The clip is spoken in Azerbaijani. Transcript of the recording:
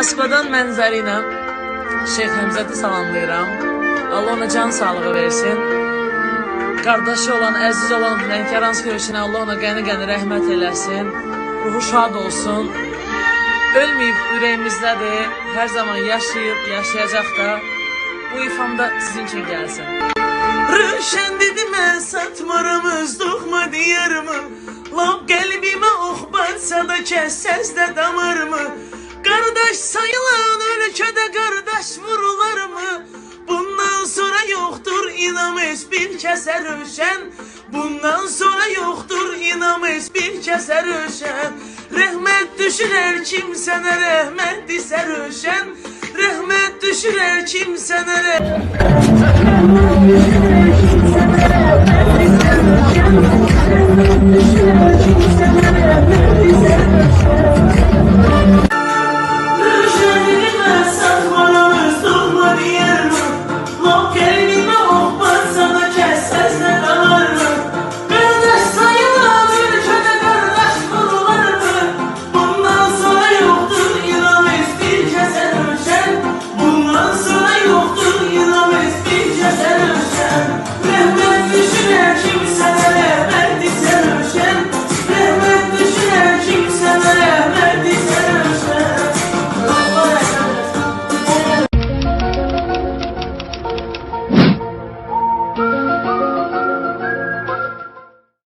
Moskvadan mənzəri ilə Şeyx Həmzəti salamlayıram. Allah ona can sağlığı versin. Qardaşı olan, əziz olan Lənkəranski ölçünə Allah ona qəni-qəni rəhmət eləsin. Ruhu şad olsun. Ölməyib ürəyimizdədir. Hər zaman yaşayıb, yaşayacaq da. Bu ifamda sizin için gəlsin. Rüşen dedi mən satmaram öz doğma diyarımı Lab qəlbimə ox batsa da kəssəz də damarımı Kardeş sayılan ölkədə qardaş vurular mı? Bundan sonra yoxdur inames bir kəsə rövşən Bundan sonra yoxdur inames bir kəsə rövşən Rəhmət düşürər kimsənə rəhmət desə rövşən Rəhmət düşürər kimsənə rəhmət desə rövşən